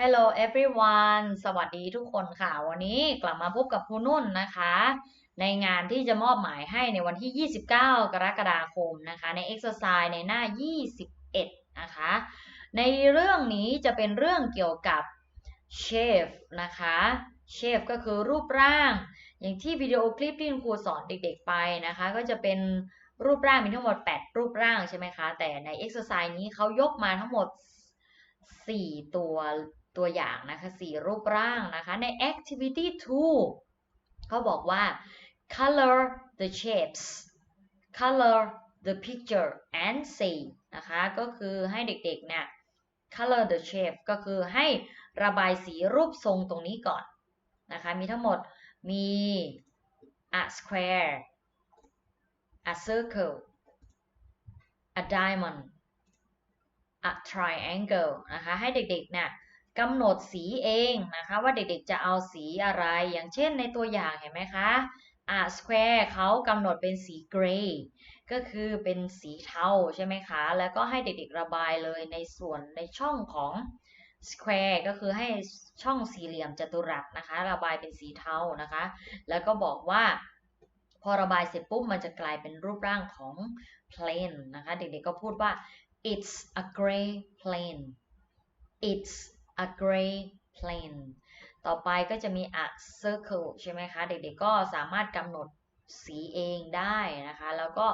Hello everyone สวัสดีทุกคนค่ะ วันนี้กลับมาพบกับครูนุ่นนะคะ ในงานที่จะมอบหมายให้ในวันที่ 29 กรกฎาคมนะคะ ใน exercise ในหน้า 21 นะคะ ในเรื่องนี้จะเป็นเรื่องเกี่ยวกับ shape นะคะ shape ก็คือรูปร่าง อย่างที่วิดีโอคลิปที่คุณครูสอนเด็กๆไปนะคะ ก็จะเป็นรูปร่างมีทั้งหมด 8 รูปร่างใช่ไหมคะ แต่ใน exercise นี้เขายกมาทั้งหมด 4 ตัว ตัวอย่างนะคะสีรูปร่างนะคะใน activity 2เขาบอกว่า color the shapes color the picture and say นะคะก็คือให้เด็กๆเนี่ย color the shape ก็คือให้ระบายสีรูปทรงตรงนี้ก่อนนะคะมีทั้งหมดมี a square a circle a diamond a triangle นะคะให้เด็กๆเนี่ย กำหนดสีเองนะคะว่าเด็กๆจะเอาสีอะไร อย่างเช่นในตัวอย่างเห็นไหมคะอ่าสแควร์เขากำหนดเป็นสีเกรย์ก็คือเป็นสีเทาใช่ไหมคะ แล้วก็ให้เด็กๆระบายเลยในส่วนในช่องของสแควร์ก็คือให้ช่องสี่เหลี่ยมจัตุรัสนะคะ ระบายเป็นสีเทานะคะ แล้วก็บอกว่าพอระบายเสร็จปุ๊บมันจะกลายเป็นรูปร่างของ plane นะคะ เด็กๆก็พูดว่า it's a gray plane it's a gray plane ต่อไปก็จะมี a circle ใช่ไหมคะ เด็กๆก็สามารถกำหนดสีเองได้นะคะ แล้วก็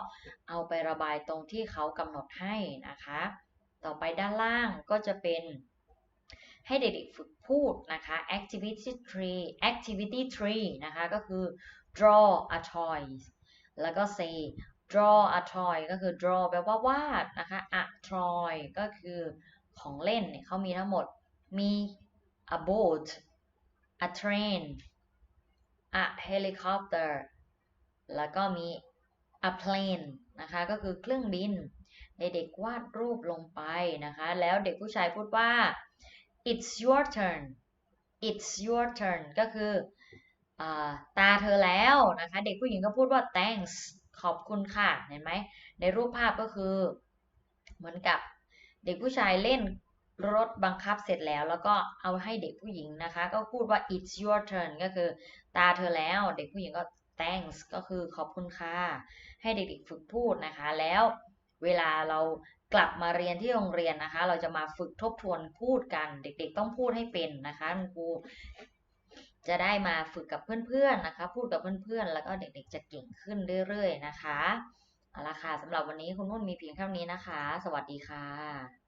เอาไประบายตรงที่เขากำหนดให้นะคะ ต่อไปด้านล่างก็จะเป็นให้เด็กๆฝึกพูดนะคะ activity tree activity tree นะคะก็คือ draw a toy แล้วก็ say draw a toy ก็คือ draw แปลว่าวาดนะคะ a toy ก็คือของเล่นเนี่ยเขามีทั้งหมด มี a boat a train a helicopter แล้วก็มี a plane นะคะก็คือเครื่องบิน เด็กๆวาดรูปลงไปนะคะ แล้วเด็กผู้ชายพูดว่า it's your turn it's your turn ก็คืออตาเธอแล้วนะคะ เด็กผู้หญิงก็พูดว่า thanks ขอบคุณค่ะ เห็นไหม ในรูปภาพก็คือ เหมือนกับเด็กผู้ชายเล่น รถบังคับเสร็จแล้ว แล้วก็เอาให้เด็กผู้หญิงนะคะ ก็พูดว่า it's your turn ก็คือตาเธอแล้วเด็กผู้หญิงก็ thanks ก็คือขอบคุณค่ะ ให้เด็กๆฝึกพูดนะคะ แล้วเวลาเรากลับมาเรียนที่โรงเรียนนะคะ เราจะมาฝึกทบทวนพูดกัน เด็กๆ ต้องพูดให้เป็นนะคะคุณครูจะได้มาฝึกกับเพื่อนๆนะคะ พูดกับเพื่อนๆ แล้วก็เด็กๆ จะเก่งขึ้นเรื่อยๆ นะคะเอาละค่ะสำหรับวันนี้คุณนุ่นมีเพียงเท่านี้นะคะ สวัสดีค่ะ